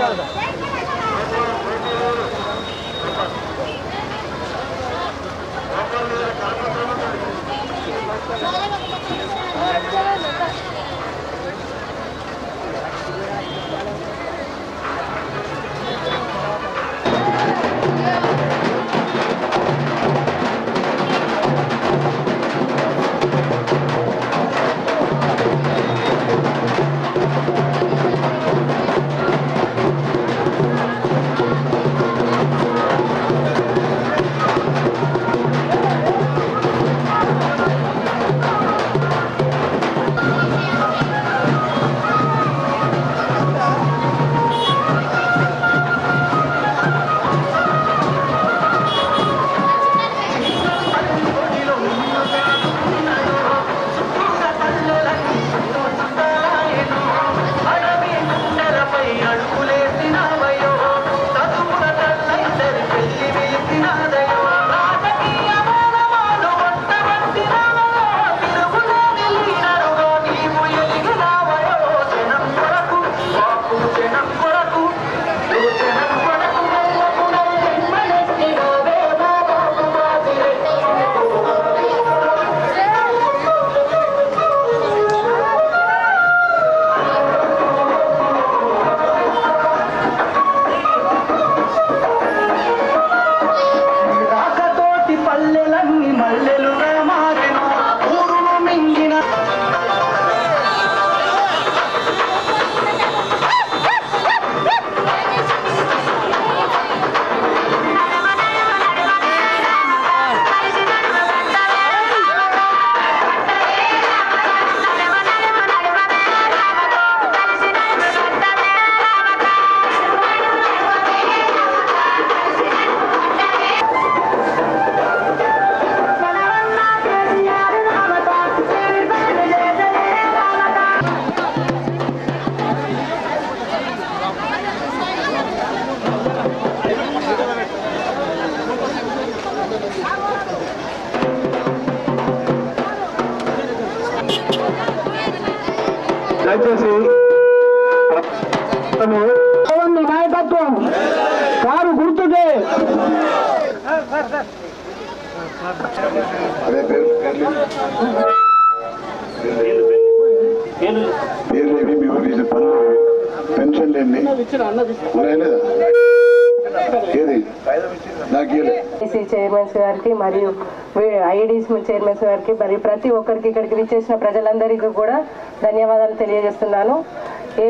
第二个 దయచేసి నాయకత్వం కారు గుర్తుకే. అదే పేరు పేర్లు పేర్లు ఏమి మీ ఊరికి పనులు పెన్షన్లు ఎన్ని ఉన్నాయా లేదా చైర్మన్స్ గారికి మరియు ఐడిస్ చైర్మన్స్ గారికి మరియు ప్రతి ఒక్కరికి ఇక్కడికి విచ్చేసిన ప్రజలందరికీ కూడా ధన్యవాదాలు తెలియజేస్తున్నాను. ఏ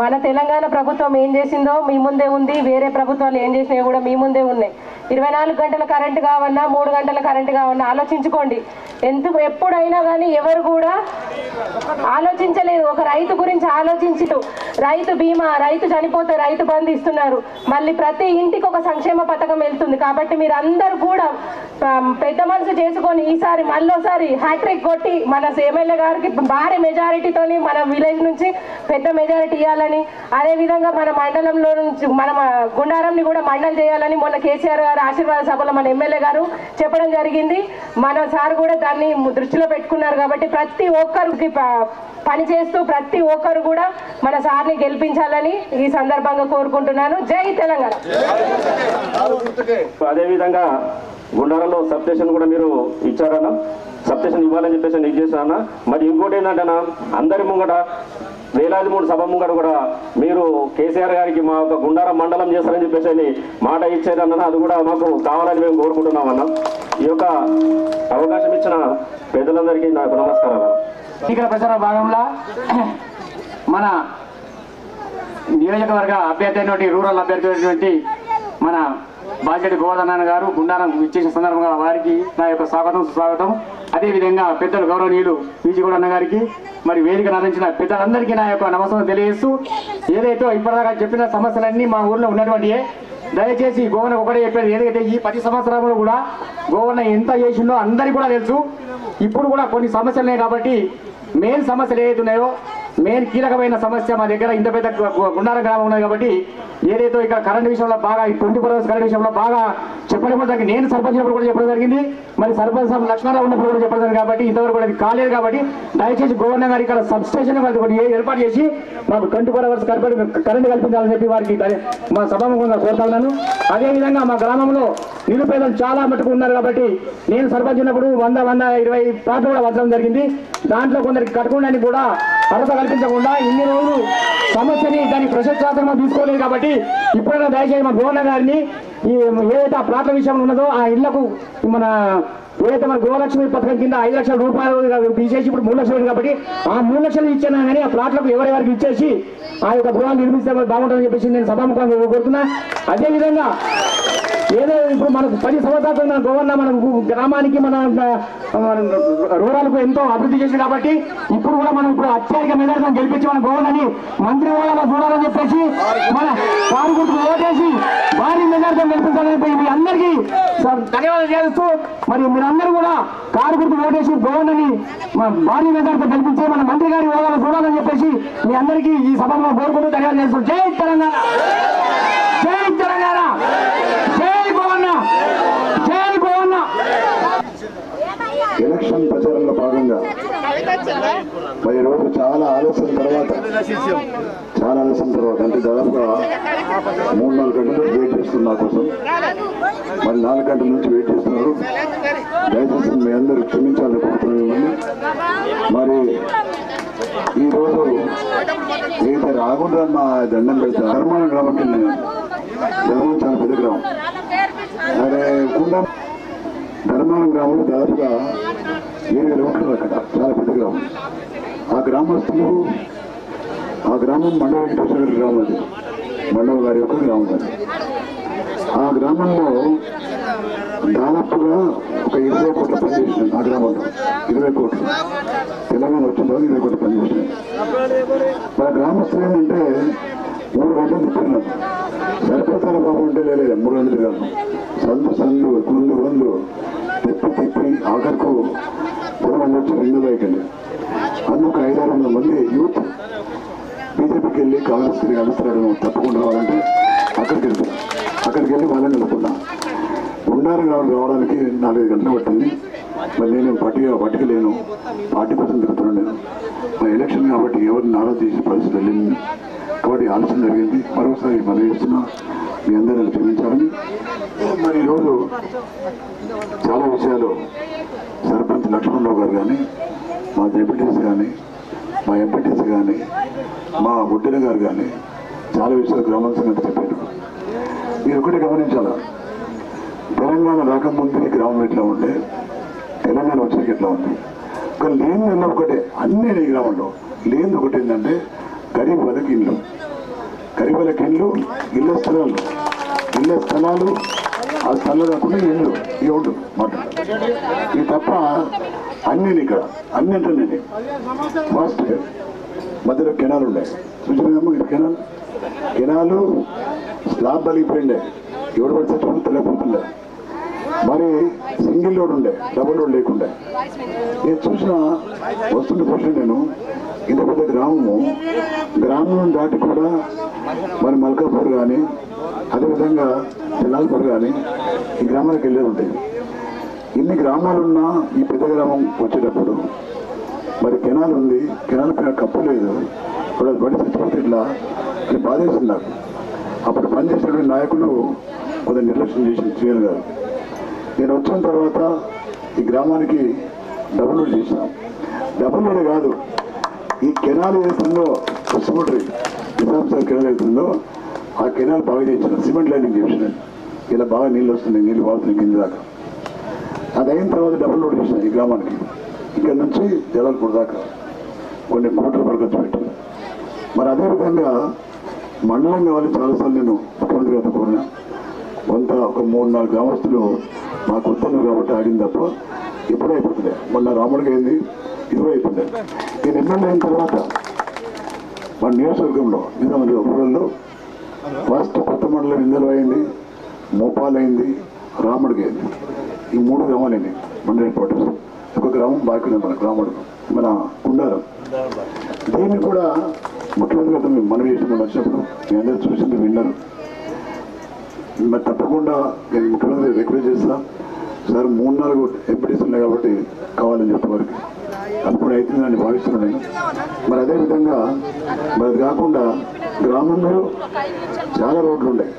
మన తెలంగాణ ప్రభుత్వం ఏం చేసిందో మీ ముందే ఉంది వేరే ప్రభుత్వాలు ఏం చేసినాయో కూడా మీ ముందే ఉన్నాయి. ఇరవై నాలుగు గంటల కరెంటు కావన్నా మూడు గంటల కరెంటు కావన్నా ఆలోచించుకోండి. ఎందుకు ఎప్పుడైనా కానీ ఎవరు కూడా ఆలోచించలేదు. ఒక రైతు గురించి ఆలోచించుతూ రైతు బీమా రైతు చనిపోతే రైతు బంధు ఇస్తున్నారు. మళ్ళీ ప్రతి ఇంటికి ఒక సంక్షేమ పథకం వెళ్తుంది. కాబట్టి మీరు అందరూ కూడా పెద్ద మనసు చేసుకొని ఈసారి మళ్ళీసారి హ్యాట్రిక్ కొట్టి మన ఎమ్మెల్యే గారికి భారీ మెజారిటీతోని మన విలేజ్ నుంచి పెద్ద మెజారిటీ ఇవ్వాలని అదేవిధంగా మన మండలంలో నుంచి మన గుండారంని కూడా మండలి చేయాలని మొన్న కేసీఆర్ గారు ఆశీర్వాద సభలో మన ఎమ్మెల్యే గారు చెప్పడం జరిగింది. మన సార్ కూడా దాన్ని దృష్టిలో పెట్టుకున్నారు కాబట్టి ప్రతి ఒక్కరికి ప- పని చేస్తూ ప్రతి ఒక్కరు కూడా మన సార్ని గెలిపించాలని ఈ సందర్భంగా కోరుకుంటున్నాను. జై తెలంగాణ. అదేవిధంగా గుండారంలో సబ్స్టేషన్ కూడా మీరు ఇచ్చారన్న. సబ్స్టేషన్ ఇవ్వాలని చెప్పేసి నేను చేశాను మరి ఇంకోటి ఏంటంటే అందరి ముంగట వేలాది మూడు సభ ముంగట కూడా మీరు కేసీఆర్ గారికి మా యొక్క గుండారం మండలం చేస్తారని చెప్పేసి అని మాట ఇచ్చారన్న అది కూడా మాకు కావాలని మేము కోరుకుంటున్నామన్న ఈ యొక్క అవకాశం ఇచ్చిన పెద్దలందరికీ నాకు నమస్కారాలు ఇక్కడ ప్రచార భాగంలో మన నియోజకవర్గ అభ్యర్థి అయినటువంటి రూరల్ అభ్యర్థి అయినటువంటి మన బాధ్యత గోవర్ధన్ గారు గుండారం ఇచ్చేసిన సందర్భంగా వారికి నా యొక్క స్వాగతం సుస్వాగతం. అదేవిధంగా పెద్దలు గౌరవనీయులు విజయగూడ అన్న గారికి మరి వేదిక నటించిన పెద్దలందరికీ నా యొక్క నమస్కారం తెలియజేస్తూ ఏదైతే ఇప్పటిదాకా చెప్పిన సమస్యలన్నీ మా ఊర్లో ఉన్నటువంటి దయచేసి గోవన ఒకటే చెప్పేది ఏదైతే ఈ పది సంవత్సరంలో కూడా గోవన ఎంత చేసిందో అందరికీ కూడా తెలుసు. ఇప్పుడు కూడా కొన్ని సమస్యలు ఉన్నాయి కాబట్టి మెయిన్ సమస్యలు ఏదైతే ఉన్నాయో మెయిన్ కీలకమైన సమస్య మా దగ్గర ఇంత పెద్ద గు- గుండార గ్రామం ఉన్నది కాబట్టి ఏదైతే ఇక్కడ కరెంట్ విషయంలో బాగా ఈ ట్వంటీ ఫోర్ అవర్స్ కరెంట్ విషయంలో బాగా చెప్పడం కూడా నేను సర్పంచ్ ఉన్నప్పుడు కూడా చెప్పడం జరిగింది. మరి సర్పంచ్ లక్ష్మణరావు ఉన్నప్పుడు కూడా చెప్పడం జరిగింది కాబట్టి ఇంతవరకు కూడా అది కాలేదు కాబట్టి దయచేసి గవర్నర్ గారు ఇక్కడ సబ్ స్టేషన్ ఏర్పాటు చేసి మాకు ట్వంటీ ఫోర్ అవర్స్ కరెంట్ కల్పించాలని చెప్పి వారికి మా సభాముఖంగా కోరుతా ఉన్నాను. అదేవిధంగా మా గ్రామంలో నిరుపేదలు చాలా మటుకు ఉన్నారు కాబట్టి నేను సర్పంచ్ ఉన్నప్పుడు వంద వంద ఇరవై ప్లాట్లు కూడా వచ్చడం జరిగింది. దాంట్లో కొందరికి కట్టుకోవడానికి కూడా అర్హత కల్పించకుండా ఇన్ని రోజులు సమస్యని దాన్ని ప్రశస్త్రాత్మకంగా తీసుకోలేదు కాబట్టి ఇప్పుడైనా దయచేసి మా గవర్నర్ గారిని ఈ ఏదైతే ఆ ప్లాట్ల విషయం ఉన్నదో ఆ ఇళ్ళకు మన ఏదైతే మన గృహలక్ష్మి పథకం కింద ఐదు లక్షల రూపాయలు తీసేసి ఇప్పుడు మూడు లక్షలు కాబట్టి ఆ మూడు లక్షలు ఇచ్చినా కానీ ఆ ప్లాట్లకు ఎవరెవరికి ఇచ్చేసి ఆ యొక్క గృహాలు నిర్మిస్తే బాగుంటుందని చెప్పేసి నేను సభాముఖంగా కోరుతున్నా. అదేవిధంగా ఏదో ఇప్పుడు మనకు పది సంవత్సరాలు మన గవర్నర్ మన గ్రామానికి మన రూరల్కు ఎంతో అభివృద్ధి చేసింది కాబట్టి ఇప్పుడు కూడా మనం ఇప్పుడు అత్యధిక మెజార్టీతో గెలిపించి మన గవర్నర్ని మంత్రి హోదాలో చూడాలని చెప్పేసి మన కారు ఓటేసి భారీ మెజార్టీతో గెలిపించాలని చెప్పి మీ అందరికీ ధన్యవాదాలు చేస్తూ మరి మీరందరూ కూడా కారు ఓటేసి గవర్నర్ని భారీ మెజార్టీతో గెలిపించి మన మంత్రి గారి హోదాలో చూడాలని చెప్పేసి మీ అందరికీ ఈ సభలో కోరుకుంటూ ధన్యవాదాలు చేస్తూ జై తెలంగాణ జై గోవన్న జై గోవన్న ఎలక్షన్ ప్రచారంలో భాగంగా మరి రోజు చాలా ఆలస్యం తర్వాత చాలా ఆలస్యం తర్వాత అంటే దాదాపుగా మూడు నాలుగు గంటల నుంచి వెయిట్ చేస్తున్నారు నా కోసం. మరి నాలుగు గంటల నుంచి వెయిట్ చేస్తున్నారు. దయచేసి మీ అందరూ క్షమించాలని కోరుతున్నాను మిమ్మల్ని. మరి ఈ రోజు ఏదైతే రాకుండా దండం పెడతా ధర్మాన కాబట్టి ధర్మం చాలా పెద్ద గ్రామం. అరే కుండా ధర్మాన గ్రామంలో దాదాపుగా ఏడు కిలోమీటర్లు అక్కడ. చాలా పెద్ద గ్రామం. ఆ గ్రామస్తులు ఆ గ్రామం మండల వెంకటేశ్వర గ్రామం అది. మండవ గారి యొక్క గ్రామం అది. ఆ గ్రామంలో దాదాపుగా ఒక ఇరవై కోట్ల పనిచేసినాను ఆ గ్రామంలో. ఇరవై కోట్లు. తెలంగాణ వచ్చిన తర్వాత ఇరవై కోట్ల పనిచేసినాను మన గ్రామస్తులు ఏంటంటే మూడు గంటలు తిప్పినాను సరిపోతాను బాబు అంటే లేదు మూడు గంటలు కాదు సందు సందు కుందు వందు. ఆఖరికి పొలం వచ్చి రెండు బైకండి అందుకు ఐదారు వందల మంది యూత్ బీజేపీకి వెళ్ళి కాంగ్రెస్ తిరిగి కలుస్తున్నాడు తప్పకుండా రావాలంటే అక్కడికి వెళ్తాను అక్కడికి వెళ్ళి వాళ్ళని నిలుపుకున్నా ఉండాలి రావడానికి నాలుగైదు గంటలు పట్టింది. మరి నేను పార్టీగా పార్టీకి లేను. పార్టీ కోసం తిరుగుతున్నాను నేను. మా ఎలక్షన్ కాబట్టి ఎవరిని నారా పరిస్థితి వెళ్ళింది. కాబట్టి ఆలోచన జరిగింది. మరోసారి మనం ఇస్తున్నా మీ అందరిని క్షమించాలని మరి ఈరోజు చాలా విషయాలు. సర్పంచ్ లక్ష్మణరావు గారు కానీ మా డిప్యూటీస్ కానీ మా ఎంపీటీస్ కానీ మా బుడ్డెల గారు కానీ చాలా విషయాలు గ్రామాల సంగతి చెప్పారు. మీరు ఒకటి గమనించాలా? తెలంగాణ రాకముందు ఈ గ్రామం ఎట్లా ఉండే తెలంగాణ వచ్చాక ఎట్లా ఉంది. ఒక లేని అన్న ఒకటే అన్నీ ఈ గ్రామంలో. లేని ఒకటి ఏంటంటే గరీబ్ వాళ్ళకి ఇల్లు. గరీబ్ వాళ్ళకి ఇల్లు ఇళ్ళ స్థలాలు. ఇళ్ళ స్థలాలు అది స్థలాలు కాకుండా ఇల్లు ఇవి ఉండు మాట. ఇది తప్ప అన్నీ ఇక్కడ అన్ని అంటే నేను ఫస్ట్ మధ్యలో కెనాలు ఉండే చూసినాము ఇది కెనాల్? కెనాలు స్లాబ్ బలిగిపోయిండే ఎవడు పడి చచ్చిపోతే తెలియకపోతుండే మరి సింగిల్ రోడ్ ఉండే డబుల్ రోడ్ లేకుండే. నేను చూసిన వస్తుండే చూసిన నేను ఇంత పెద్ద గ్రామము. గ్రామం దాటి కూడా మరి మల్కాపూర్ కానీ అదేవిధంగా తెల్లాలపూర్ కానీ ఈ గ్రామాలకు వెళ్ళే ఉంటాయి. ఇన్ని గ్రామాలున్నా ఈ పెద్ద గ్రామం వచ్చేటప్పుడు మరి కెనాల్ ఉంది. కెనాల్ పైన కప్పు లేదు. ఇప్పుడు బడి చచ్చిపోతే ఇట్లా అని బాధేసింది నాకు అప్పుడు పనిచేసినటువంటి నాయకులు కొంత నిర్లక్ష్యం చేసి చేయాలి గారు. నేను వచ్చిన తర్వాత ఈ గ్రామానికి డబుల్ రోడ్ చేసినాం డబుల్ రోడ్ కాదు ఈ కెనాల్ ఏదైతుందో కృష్ణమూర్తి నిజాం సార్ కెనాల్ ఏదైతుందో ఆ కెనాల్ బాగా చేసిన సిమెంట్ లైనింగ్ చేసిన ఇలా బాగా నీళ్ళు వస్తున్నాయి. నీళ్ళు బాగుతుంది కింద దాకా. అది అయిన తర్వాత డబుల్ రోడ్ చేసిన ఈ గ్రామానికి. ఇక్కడ నుంచి జలాల్పూర్ దాకా కొన్ని కోట్ల వరకు ఖర్చు పెట్టాను మరి అదేవిధంగా మండలం కావాలి చాలాసార్లు నేను ముఖ్యమంత్రి గారితో కోరిన కొంత ఒక మూడు నాలుగు గ్రామస్తులు మా వద్దన్నారు కాబట్టి ఆడింది తప్ప ఇప్పుడే అయిపోతుంది మొన్న రాముడికి అయింది. ఇప్పుడే అయిపోయింది నేను ఎమ్మెల్యే అయిన తర్వాత మన నియోజకవర్గంలో నిజామాబాద్ రూరల్లో ఫస్ట్ కొత్త మండలం ఇందులో అయింది? మోపాల్ అయింది రాముడికి అయింది. ఈ మూడు గ్రామాలు అయినాయి మండలి క్వార్టర్స్ ఒక గ్రామం బాకీ మన గ్రాముడు మన కుండారం దీన్ని కూడా ముఖ్యమంత్రి గారితో మేము మనవి చేసి మొన్న వచ్చినప్పుడు మీ అందరూ చూసింది విన్నారు. మరి తప్పకుండా నేను ముఖ్యమంత్రి రిక్వెస్ట్ చేస్తాను సార్ మూడు నాలుగు ఎంపీటీస్ ఉన్నాయి కాబట్టి కావాలని చెప్పే వరకు అది కూడా అవుతుందని భావిస్తున్నాను. మరి అదేవిధంగా మరి అది కాకుండా గ్రామంలో చాలా రోడ్లు ఉన్నాయి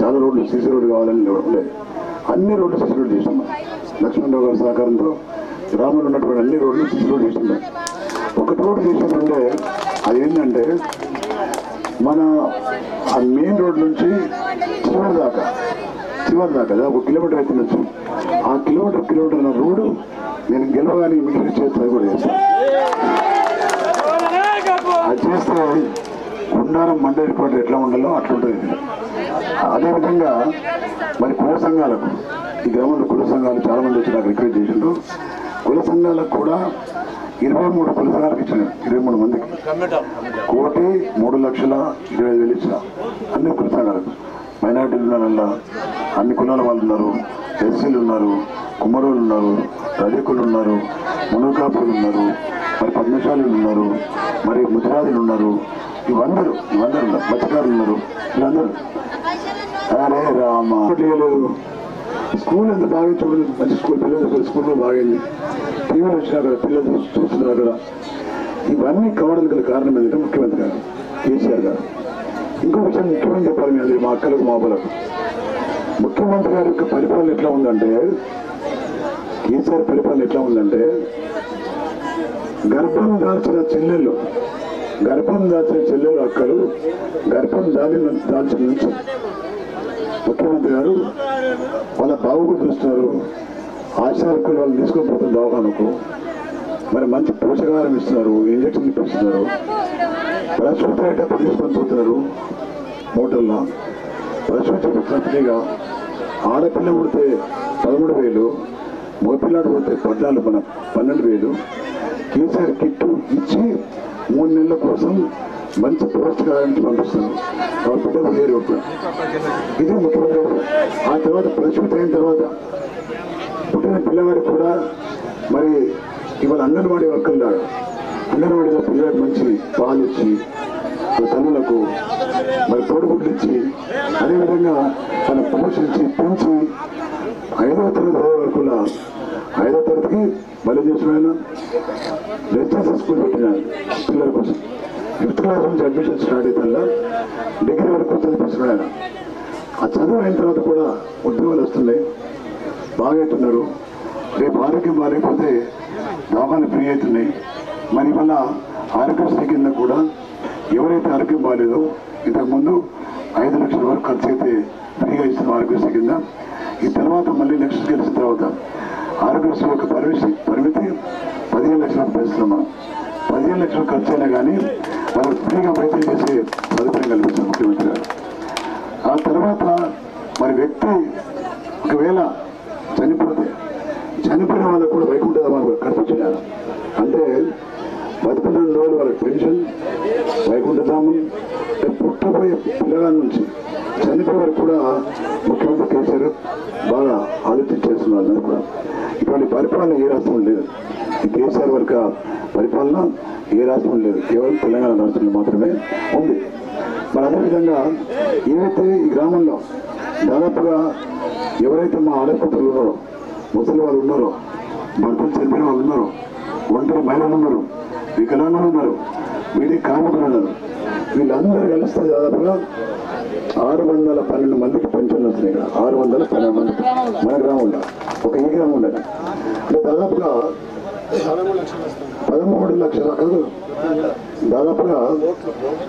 చాలా రోడ్లు సీసీ రోడ్డు కావాలని ఉండే. అన్ని రోడ్లు సీసీ రోడ్డు చేస్తున్నాం లక్ష్మణరావు గారి సహకారంతో గ్రామంలో ఉన్నటువంటి అన్ని రోడ్లు సీసీ రోడ్డు చేస్తున్నాం ఒకటి రోడ్డు చేసినట్టుంటే అది ఏంటంటే మన ఆ మెయిన్ రోడ్ నుంచి చివరి దాకా చివరి దాకా ఒక కిలోమీటర్ అయితే నుంచి ఆ కిలోమీటర్ కిలోమీటర్ ఉన్న రోడ్డు నేను గెలవగానే మిగిలిన చేస్తాను కూడా చేస్తాను అది చేస్తే ఉండారం మండలి హెడ్ ఎట్లా ఉండాలో అట్లుంటుంది అదేవిధంగా మరి కుల సంఘాలకు ఈ గ్రామంలో కుల సంఘాలు చాలా మంది వచ్చి నాకు రిక్వెస్ట్ చేసిండ్రు. కుల సంఘాలకు కూడా ఇరవై మూడు కుల సంఘాలకు ఇచ్చిన ఇరవై మూడు మందికి. కోటి మూడు లక్షల ఇరవై ఐదు వేలు ఇచ్చిన అన్ని కుల సంఘాలకు. మైనార్టీలు ఉన్నారల్లా అన్ని కులాల వాళ్ళు ఉన్నారు ఎస్సీలు ఉన్నారు కుమారులు ఉన్నారు రజకులు ఉన్నారు మునకాపులు ఉన్నారు మరి పద్మశాలీలు ఉన్నారు మరి ముజరాదులు ఉన్నారు ఇవందరూ ఇవందరూ ఉన్నారు మత్స్యకారులు ఉన్నారు వీళ్ళందరూ. అరే రామ. స్కూల్ ఎంత బాగా చూడలేదు మంచి స్కూల్ పిల్లలు స్కూల్లో బాగైంది. టీవీలు వచ్చిన అక్కడ పిల్లలు చూస్తున్నారు అక్కడ ఇవన్నీ కావడానికి గల కారణం ఏంటంటే ముఖ్యమంత్రి గారు కేసీఆర్ గారు. ఇంకో విషయం ముఖ్యమని చెప్పాలి మీ అందరికీ మా అక్కలకు మా ముఖ్యమంత్రి గారి యొక్క పరిపాలన ఎట్లా ఉందంటే ఈసారి పరిపాలన ఎట్లా ఉందంటే గర్భం దాల్చిన చెల్లెళ్ళు గర్భం దాల్చిన చెల్లెలు అక్కలు గర్భం దాలిన దాల్చిన నుంచి ముఖ్యమంత్రి గారు వాళ్ళ బావుకు చూస్తున్నారు. ఆశాలకు వాళ్ళు తీసుకొని పోతున్న దవాఖానకు. మరి మంచి పోషకాహారం ఇస్తున్నారు ఇంజక్షన్ ఇప్పిస్తున్నారు. ప్రసూతి అయ్యేటప్పుడు తీసుకొని పోతున్నారు మోటల్లో ప్రసూతి కంపెనీగా ఆడపిల్ల పుడితే పదమూడు వేలు మోపిలాడు పోతే పద్నాలుగు మన పన్నెండు వేలు. కేసీఆర్ కిట్ ఇచ్చి మూడు నెలల కోసం మంచి పోషకాహారానికి పంపిస్తున్నారు ఆ బిడ్డకు వేరు ఒక. ఇది ముఖ్యమంత్రి. ఆ తర్వాత ప్రసూతి అయిన తర్వాత పుట్టిన పిల్లవాడికి కూడా మరి ఇవాళ అంగన్వాడీ వర్కర్లాగా అంగన్వాడీలో పిల్లవాడి మంచి పాలు ఇచ్చి తల్లులకు మరి తోడుగుడ్లు ఇచ్చి అదేవిధంగా తన పోషించి పెంచి ఐదవ తరగతి చదివే వరకు ఐదో తరగతికి మళ్ళీ చేసిన రెసిడెన్షియల్ స్కూల్ పెట్టిన పిల్లల కోసం. ఫిఫ్త్ క్లాస్ నుంచి అడ్మిషన్ స్టార్ట్ అవుతుందా డిగ్రీ వరకు చదివిస్తున్న ఆయన. ఆ చదువు అయిన తర్వాత కూడా ఉద్యోగాలు వస్తున్నాయి. బాగా అవుతున్నారు. రేపు ఆరోగ్యం బాగాలేకపోతే దవాఖాలు ఫ్రీ అవుతున్నాయి. మరి వల్ల ఆరోగ్యశ్రీ కింద కూడా ఎవరైతే ఆరోగ్యం బాగాలేదో ఇంతకుముందు ఐదు లక్షల వరకు ఖర్చు అయితే ఫ్రీగా ఇస్తున్న ఆరోగ్యశ్రీ కింద ఈ తర్వాత మళ్ళీ నెక్స్ట్ గెలిచిన తర్వాత ఆరోగ్యశ్రీ యొక్క పరిమితి పరిమితి పదిహేను లక్షల పరిశ్రమ పదిహేను లక్షలు ఖర్చు అయినా కానీ వాళ్ళు ఫ్రీగా వైద్యం చేసే సదుపాయం కల్పించారు ముఖ్యమంత్రి గారు. ఆ తర్వాత మరి వ్యక్తి ఒకవేళ చనిపోతే చనిపోయిన వాళ్ళకు కూడా వైకుంఠ ధామాలు కల్పించినారు అంటే బతుకున్న రోజులు వాళ్ళకి పెన్షన్ వైకుంఠధామం పుట్టబోయే పిల్లల నుంచి చనిపోయే వరకు కూడా ముఖ్యమంత్రి కేసీఆర్ బాగా ఆలోచించేస్తున్నారు అందరూ కూడా ఇటువంటి పరిపాలన ఏ రాష్ట్రం లేదు. ఈ కేసీఆర్ వర్గ పరిపాలన ఏ రాష్ట్రం లేదు. కేవలం తెలంగాణ రాష్ట్రంలో మాత్రమే ఉంది. మరి అదేవిధంగా ఏవైతే ఈ గ్రామంలో దాదాపుగా ఎవరైతే మా ఆడపడుతులు ఉన్నారో ముసలి వాళ్ళు ఉన్నారో భర్తలు చనిపోయిన వాళ్ళు ఉన్నారో ఒంటరి మహిళలు ఉన్నారు వికలాంగులు ఉన్నారు వీడి కార్మికులు ఉన్నారు వీళ్ళందరూ కలిస్తే దాదాపుగా ఆరు వందల పన్నెండు మందికి పెన్షన్లు వస్తున్నాయి ఇక్కడ. ఆరు వందల పన్నెండు మంది మన గ్రామంలో. ఒక ఈ గ్రామంలో అంటే దాదాపుగా పదమూడు లక్షల కాదు దాదాపుగా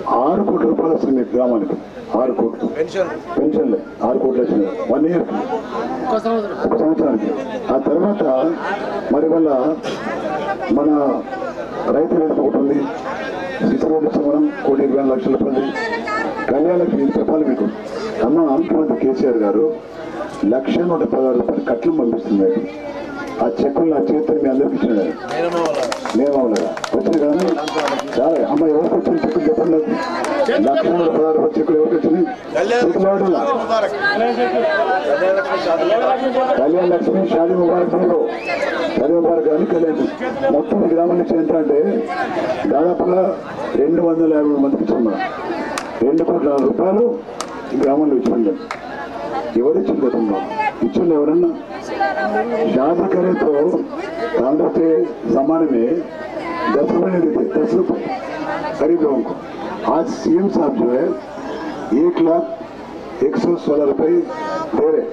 ఆరు కోట్ల రూపాయలు వస్తుంది గ్రామానికి. ఆరు కోట్లు. పెన్షన్లే. ఆరు కోట్లు వచ్చినాయి. వన్ ఇయర్ ఒక సంవత్సరానికి. ఆ తర్వాత మరి వల్ల మన రైతు వేదిక ఒకటి ఉంది. మనం కోటి ఇరవై లక్షల రూపాయలు కళ్యాణకి ఇది చెప్పాలి మీకు. అమ్మ ముఖ్యమంత్రి కేసీఆర్ గారు లక్ష నూట పదహారు రూపాయలు కట్లు పంపిస్తున్నాడు ఆ చెక్కులు నా చేతులు మీ అందరికి ఇచ్చినాడు నేను వచ్చింది కానీ చాలా అమ్మ ఎవరికి వచ్చిన చెక్కులు చెప్పండి. లక్ష నూట పదహారు రూపాయలు చెక్కులు ఎవరికి వచ్చింది కళ్యాణ లక్ష్మి షాదీ ముబారక్ మీరు షాదీ ముబారక్ కానీ కళ్యాణ్. మొత్తం గ్రామానికి గ్రామం ఎంత అంటే దాదాపుగా రెండు వందల యాభై మందికి ఇచ్చాం రెండు కోట్ల రూపాయలు గ్రామంలో ఇచ్చింది ఎవరు ఇచ్చింది గతంలో ఇచ్చింది ఎవరన్నా शादी करे तो कांग्रेस के जमाने में दस रुपए नहीं देते दस रुपए गरीब लोगों को आज सीएम साहब जो है एक लाख एक सौ सोलह रुपए दे रहे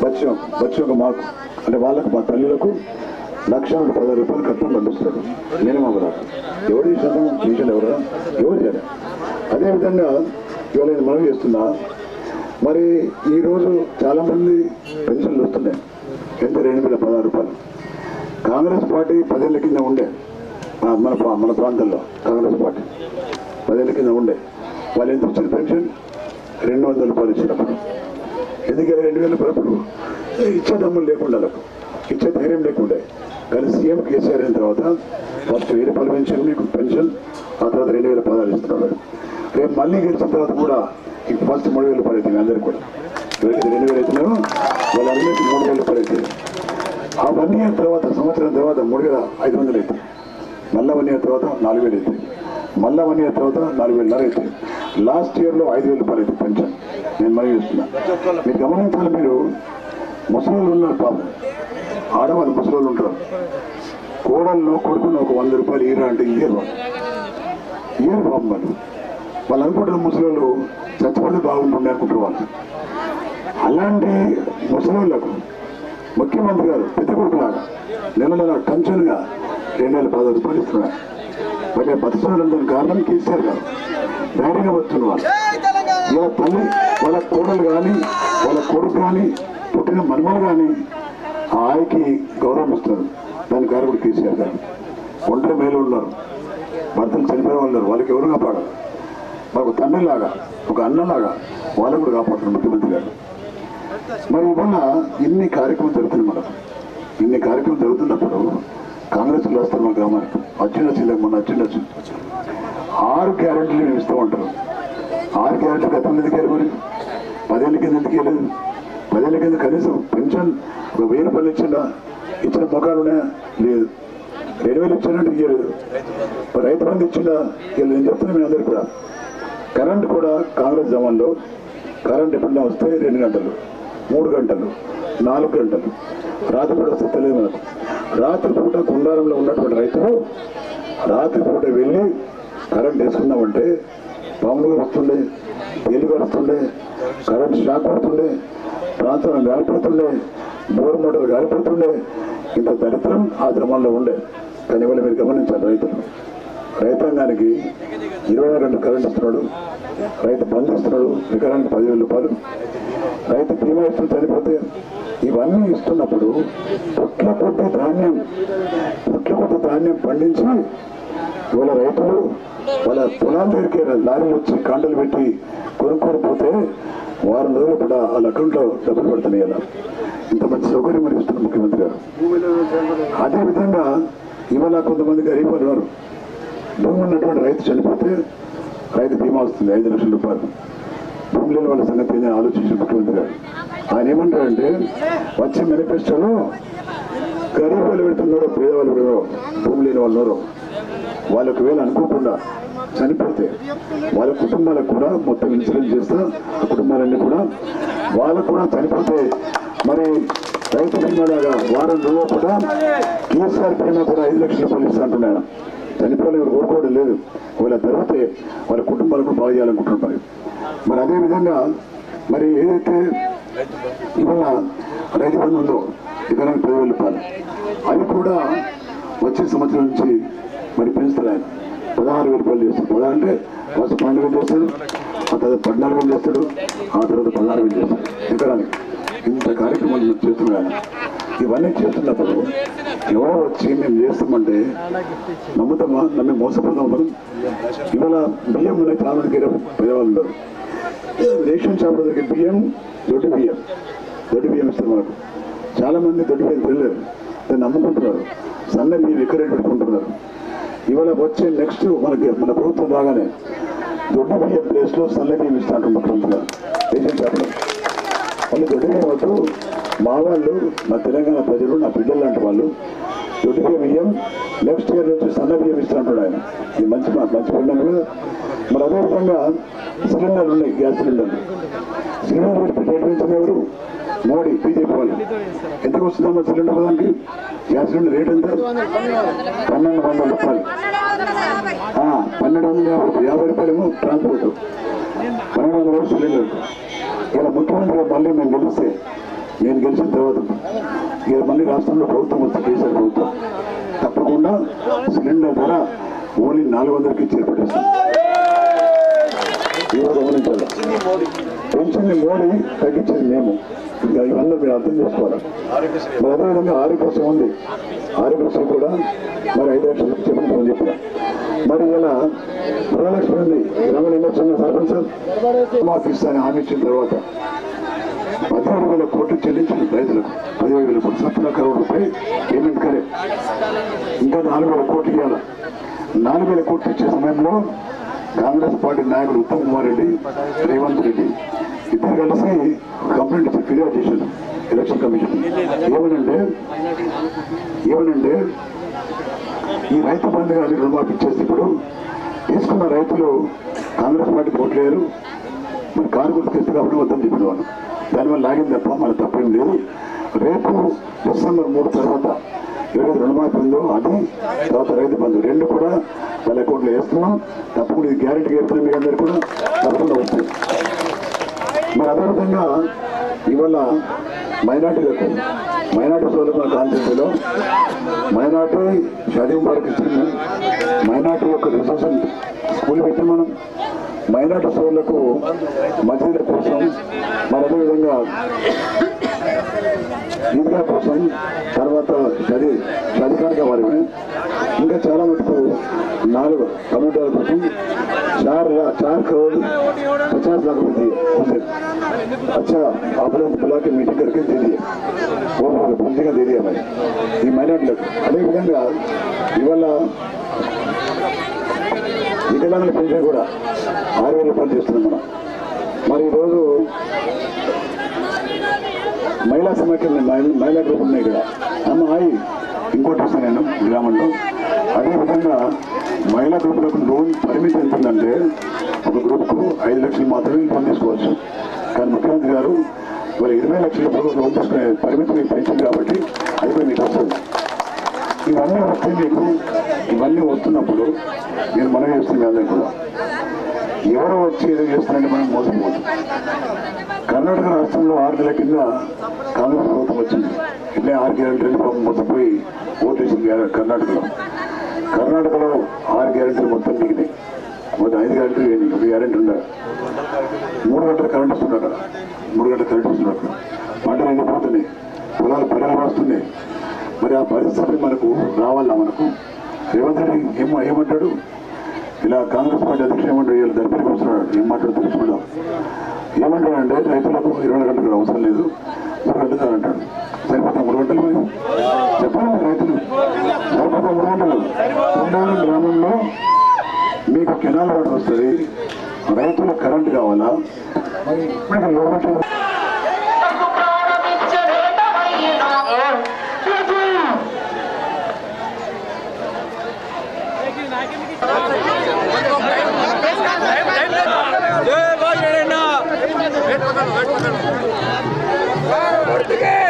बच्चों बच्चों को माँ అంటే వాళ్ళకు మా తల్లులకు లక్ష నూట పదహారు రూపాయలు కట్టడం పంపిస్తున్నాడు మినిమం కూడా ఎవరు ఈ శాతం చేశాడు ఎవరు ఎవరు చేయలేదు అదేవిధంగా ఇవాళ నేను మనం చేస్తున్నా మరి ఈరోజు చాలా మంది పెన్షన్లు వస్తున్నాయి ఎంత రెండు వేల పదహారు రూపాయలు. కాంగ్రెస్ పార్టీ పదేళ్ళ కింద ఉండే. మన మన ప్రాంతంలో కాంగ్రెస్ పార్టీ పదేళ్ళ కింద ఉండే. వాళ్ళు ఎంత ఇచ్చిన పెన్షన్? రెండు వందల రూపాయలు ఇచ్చినప్పుడు. ఎందుకంటే రెండు వేల పదప్పుడు ఇచ్చే దమ్ములు లేకుండా ఇచ్చే ధైర్యం లేకుండే. కానీ సీఎం కేసీఆర్ అయిన తర్వాత ఫస్ట్ వెయ్యి రూపాయలు పెన్షన్ మీకు పెన్షన్ ఆ తర్వాత రెండు వేల పదహారు ఇస్తున్నారు. రేపు మళ్ళీ గెలిచిన తర్వాత కూడా ఈ ఫస్ట్ మూడు వేలు రూపాయలు అవుతుంది కూడా. రెండు వేలు అవుతున్నాయో వాళ్ళందరికీ మూడు వేలు రూపాయలు అవుతాయి ఆ వన్ ఇయర్ తర్వాత సంవత్సరం తర్వాత మూడు వేల ఐదు వందలు అవుతాయి మళ్ళా వన్ ఇయర్ తర్వాత నాలుగు వేలు అవుతాయి మళ్ళా వన్ ఇయర్ తర్వాత నాలుగు వేలున్నర అవుతాయి లాస్ట్ ఇయర్లో ఐదు వేల రూపాయలు అవుతాయి పెన్షన్. నేను మరి చూస్తున్నా. మీరు గమనించాలి మీరు ముసలోళ్ళు ఉన్నారు పాపం. ఆడవాళ్ళు ముసలోళ్ళు ఉంటారు. కోడల్లో కొడుకున్న ఒక వంద రూపాయలు ఇయర్ అంటే ఇయర్ వాళ్ళు. ఇయర్ పాపం వాళ్ళు. వాళ్ళు అనుకుంటున్న ముసలోళ్ళు చచ్చిపోతే బాగుంటుండే అనుకుంటారు వాళ్ళు. అలాంటి ముసలిళ్ళకు ముఖ్యమంత్రి గారు పెద్ద కొడుకులాగా నెల నెల టెన్షన్గా రెండు వేల పదహారు రూపాయలు ఇస్తున్నారు మరి బతుకుతున్న కారణం కేసీఆర్ గారు. ధైర్యంగా వస్తున్నారు ఇలా తల్లి వాళ్ళ కోడలు కానీ వాళ్ళ కొడుకు కానీ పుట్టిన మనుమలు కానీ ఆ ఆయకి గౌరవం ఇస్తారు దాని కారణం కేసీఆర్ గారు. ఒంటరి మేలు ఉన్నారు. భర్తలు చనిపోయిన వాళ్ళు వాళ్ళకి ఎవరు కాపాడారు మాకు తండ్రిలాగా ఒక అన్నలాగా వాళ్ళు కూడా కాపాడుతున్నారు ముఖ్యమంత్రి గారు. మరి ఇవాళ ఇన్ని కార్యక్రమం జరుగుతుంది మనకు ఇన్ని కార్యక్రమం జరుగుతున్నప్పుడు కాంగ్రెస్ వస్తారు మా గ్రామానికి వచ్చిండ చిల్లకి మొన్న వచ్చిండ ఆరు గ్యారెంటీలు మేము ఇస్తామంటారు ఆరు గ్యారెంటీ గతం ఎందుకు వెళ్ళి మరి? పదేళ్ళ కింద ఎందుకు వెళ్ళలేదు పదేళ్ళ కింద కనీసం పెన్షన్ ఒక వెయ్యి రూపాయలు ఇచ్చిండా ఇచ్చిన మొఖాలు ఉన్నాయా? లేదు. రెండు వేలు ఇచ్చానంటే ఇయ్యలేదు. రైతు బంధు ఇచ్చిండా వీళ్ళు నేను చెప్తున్నా మీ అందరికీ కూడా. కరెంట్ కూడా కాంగ్రెస్ జమాన్లో కరెంట్ ఎప్పుడైనా వస్తే రెండు గంటలు మూడు గంటలు నాలుగు గంటలు. రాత్రిపూట వస్తే తెలియదు మనకు. రాత్రిపూట గుండారంలో ఉన్నటువంటి రైతులు రాత్రిపూట వెళ్ళి కరెంట్ వేసుకున్నామంటే పాములు వస్తుండే తేలిగా వస్తుండే కరెంట్ షాక్ పడుతుండే ప్రాంతంలో గాలిపడుతుండే బోర్ మోటార్ గాలిపడుతుండే. ఇంత దరిద్రం ఆ గ్రామంలో ఉండే. కానీ ఇవాళ మీరు గమనించాలి రైతులు. రైతాంగానికి ఇరవై రెండు కరెంట్ ఇస్తున్నాడు. రైతు బంధు ఇస్తున్నాడు. వికరానికి పదివేల రూపాయలు. రైతు బీమా ఇస్తుంది చనిపోతే ఇవన్నీ ఇస్తున్నప్పుడు పుట్ల కొద్ది ధాన్యం పుట్ల కొద్ది ధాన్యం పండించి ఇవాళ రైతులు వాళ్ళ పొలాల దగ్గరికి లారీలు వచ్చి కాండలు పెట్టి కొనుక్కొని పోతే వారం రోజులు కూడా వాళ్ళ అకౌంట్లో డబ్బులు పడుతున్నాయి అలా. ఇంత మంచి సౌకర్యం మరి ఇస్తున్నారు ముఖ్యమంత్రి గారు. అదేవిధంగా ఇవాళ కొంతమంది గరీబ్ ఉన్నారు. భూమి ఉన్నటువంటి రైతు చనిపోతే రైతు బీమా వస్తుంది ఐదు లక్షల రూపాయలు. భూమి లేని వాళ్ళ సంగతి ఏదైనా ఆలోచించిన ముఖ్యమంత్రి గారు. ఆయన ఏమంటారంటే వచ్చే మేనిఫెస్టోలో గరీబ్ వాళ్ళు పెడుతున్నారో పేదవాళ్ళు పెడుతున్నారో భూమి లేని వాళ్ళు వాళ్ళకు వాళ్ళు ఒకవేళ అనుకోకుండా చనిపోతే వాళ్ళ కుటుంబాలకు కూడా మొత్తం ఇన్సూరెన్స్ చేస్తా ఆ కుటుంబాలన్నీ కూడా వాళ్ళకు కూడా చనిపోతే మరి రైతు బీమాలాగా వారం రోజులు కూడా కేసీఆర్ బీమా కూడా ఐదు లక్షల రూపాయలు ఇస్తా అంటున్నాడు చనిపోవాలి ఎవరు కోరుకోవడం లేదు. ఒకవేళ జరిగితే వాళ్ళ కుటుంబాలకు బాగా చేయాలనుకుంటున్నారు. మరి అదేవిధంగా మరి ఏదైతే ఇవాళ రైతు బంధు ఉందో ఎకరానికి పదివేల రూపాయలు అది కూడా వచ్చే సంవత్సరం నుంచి మరి పెంచుతారు ఆయన. పదహారు వేల రూపాయలు చేస్తారు పదహారు అంటే ఫస్ట్ పన్నెండు వేలు చేస్తాడు. ఆ తర్వాత పద్నాలుగు వేలు చేస్తాడు. ఆ తర్వాత పదహారు వేలు చేస్తాడు. ఎకరానికి. ఇంత కార్యక్రమాలు మేము చేస్తున్నాడు ఆయన. ఇవన్నీ చేస్తున్నప్పుడు ఎవరో వచ్చి మేము చేస్తామంటే నమ్ముతామా? నమ్మి మోసపోతాం ఇవాళ బియ్యం అనే చాలా పేదవాళ్ళు ఉన్నారు. రేషన్ షాప్ దగ్గర బియ్యం దొడ్డి బియ్యం. దొడ్డి బియ్యం ఇస్తారు మనకు. చాలా మంది దొడ్డి బియ్యం తెలియదు దాన్ని నమ్ముకుంటున్నారు. సన్న బియ్యం ఎక్కడ పెట్టుకుంటున్నారు. ఇవాళ వచ్చే నెక్స్ట్ మనకి మన ప్రభుత్వం రాగానే దొడ్డి బియ్యం ప్లేస్లో సన్న బియ్యం ఇస్తా అంటారు ముఖ్యమంత్రి గారు రేషన్ షాప్లో. వాళ్ళు దొడ్డి బియ్యం మా వాళ్ళు మా తెలంగాణ ప్రజలు నా బిడ్డలు లాంటి వాళ్ళు దొడ్డి బియ్యం నెక్స్ట్ ఇయర్ నుంచి సన్న బియ్యం ఇస్తా ఆయన. ఇది మంచి మంచి పండుగ కదా మరి అదేవిధంగా సిలిండర్లు ఉన్నాయి గ్యాస్ సిలిండర్లు. సిలిండర్ పెట్టి రేట్ పెంచిన ఎవరు? మోడీ బీజేపీ వాళ్ళు. ఎందుకు వస్తుందమ్మా సిలిండర్ దానికి గ్యాస్ సిలిండర్ రేట్ ఎంత? పన్నెండు వందల రూపాయలు. పన్నెండు వందల యాభై యాభై రూపాయలేమో ట్రాన్స్పోర్ట్. పన్నెండు వందల సిలిండర్ ఇలా ముఖ్యమంత్రిగా మళ్ళీ మేము గెలిస్తే నేను గెలిచిన తర్వాత ఇలా మళ్ళీ రాష్ట్రంలో ప్రభుత్వం వస్తే కేసీఆర్ ప్రభుత్వం. తప్పకుండా సిలిండర్ ధర ఓన్లీ నాలుగు వందలకి చేపట్టేస్తాం. ఇవాళ గమనించాలి. పెన్షన్ మోడీ తగ్గించేది మేము. ఇంకా ఇవన్నీ మీరు అర్థం చేసుకోవాలి. అదేవిధంగా ఆరోగ్య ఉంది. ఆరోగ్య కూడా మరి ఐదు లక్షలు చెప్పండి చెప్పిన. మరి ఇలా గృహలక్ష్మి ఉంది. గ్రామీణ సర్పంచ్ మాకు అని హామీ ఇచ్చిన తర్వాత పదిహేడు వేల కోట్లు చెల్లించిన రైతులకు. పదిహేడు వేల కోట్లు సత్తుల కరోడ్ రూపాయలు పేమెంట్ కరే. ఇంకా నాలుగు వేల కోట్లు ఇవ్వాలి నాలుగు వేల కోట్లు ఇచ్చే సమయంలో కాంగ్రెస్ పార్టీ నాయకుడు ఉత్తమ్ కుమార్ రెడ్డి రేవంత్ రెడ్డి ఇద్దరు కలిసి కంప్లైంట్ ఇచ్చి ఫిర్యాదు చేశారు. Election commission. ఏమనంటే ఏమనంటే ఈ రైతు బంధుగా రుణమాఫీ ఇచ్చేసి ఇప్పుడు తీసుకున్న రైతులు కాంగ్రెస్ పార్టీ పోట్లేరు మరి కారు గుర్తుకెత్తి కాబట్టి వద్దని చెప్పిన వాళ్ళు. దానివల్ల లాగింది తప్ప మన తప్పేం లేదు. రేపు డిసెంబర్ మూడు తర్వాత ఏదైతే రుణమాఫీ ఉందో అది తర్వాత రైతు బంధు రెండు కూడా వాళ్ళ అకౌంట్లో వేస్తున్నాం. తప్పకుండా ఇది గ్యారెంటీ చెప్తున్నాం మీ అందరు కూడా. తప్పకుండా వస్తుంది మరి అదేవిధంగా ఇవాళ మైనార్టీలకు మైనార్టీ సోదరు మన మైనార్టీ షాదీ ముబారక్ ఇచ్చింది. మైనార్టీ యొక్క రిసోర్సన్ స్కూల్ పెట్టి మనం. మైనార్టీ సోదరులకు మంచినీళ్ళ కోసం మరి అదేవిధంగా ఈద్గా కోసం తర్వాత చది షాదీఖాన్గా వారిని. ఇంకా చాలా మటుకు నాలుగు కమ్యూనిటీల కోసం చార్ లా- చార్ కరోడ్ पचास लाख रुपए दिए उसे अच्छा आप लोग बुला के मीटिंग करके दे दिए वो पूंजी का दे दिया मैंने ఈ మైనార్టీలకు అదేవిధంగా ఇవాళ వికలాంగుల పెన్షన్ కూడా ఆరు వేల రూపాయలు చేస్తున్నాం మనం మరి ఈరోజు మహిళా సమాఖ్య మహిళా- మహిళా గ్రూప్ ఉన్నాయి ఇక్కడ అమ్మ హాయి ఇంకోటి వస్తాను నేను గ్రామంలో అదేవిధంగా మహిళా గ్రూపులకు లోన్ పరిమితి ఎంత ఉందంటే ఒక గ్రూప్కు ఐదు లక్షలు మాత్రమే లోన్ తీసుకోవచ్చు. కానీ ముఖ్యమంత్రి గారు మరి ఇరవై లక్షల రూపాయలు లోన్ తీసుకునే పరిమితి మీకు పెంచింది కాబట్టి అది మీకు వస్తుంది ఇవన్నీ వస్తే మీకు ఇవన్నీ వస్తున్నప్పుడు నేను మనం చేస్తుంది కూడా ఎవరో వచ్చి ఏదో చేస్తున్నారంటే మనం మోసపోదు కర్ణాటక రాష్ట్రంలో ఆరు నెలల కింద కాంగ్రెస్ ప్రభుత్వం వచ్చింది. ఇట్లే ఆరు గ్యారెంటీలు మొత్తం పోయి ఓటేసింది కర్ణాటకలో. కర్ణాటకలో ఆరు గ్యారెంటీలు మొత్తం దిగినాయి మొత్తం ఐదు గ్యారెంటీలు వేయండి. ఒక గ్యారెంటీ ఉండదు మూడు గంటలు కరెంట్ వస్తుంది అక్కడ. మూడు గంటలు కరెంట్ వస్తుంది అక్కడ. పంటలు ఎండిపోతున్నాయి. పొలాలు పెరగలు వస్తున్నాయి మరి ఆ పరిస్థితి మనకు రావాలా మనకు? రేవంత్ రెడ్డి ఏమో ఏమంటాడు? ఇలా కాంగ్రెస్ పార్టీ అధ్యక్షుడు ఏమంటాడు? వీళ్ళు దరిపడికి వస్తున్నాడు. ఏం మాట్లాడు తెలుసుకుందాం ఏమంటాడంటే రైతులకు ఇరవై గంటలు అవసరం లేదు. అడుగుతాను అంటాడు గంటలు మేము రైతులు? సరిపోతా మూడు గ్రామంలో మీకు కెనాల్ వస్తుంది. రైతులు కరెంట్ కావాలా? கொடுத்துக்கு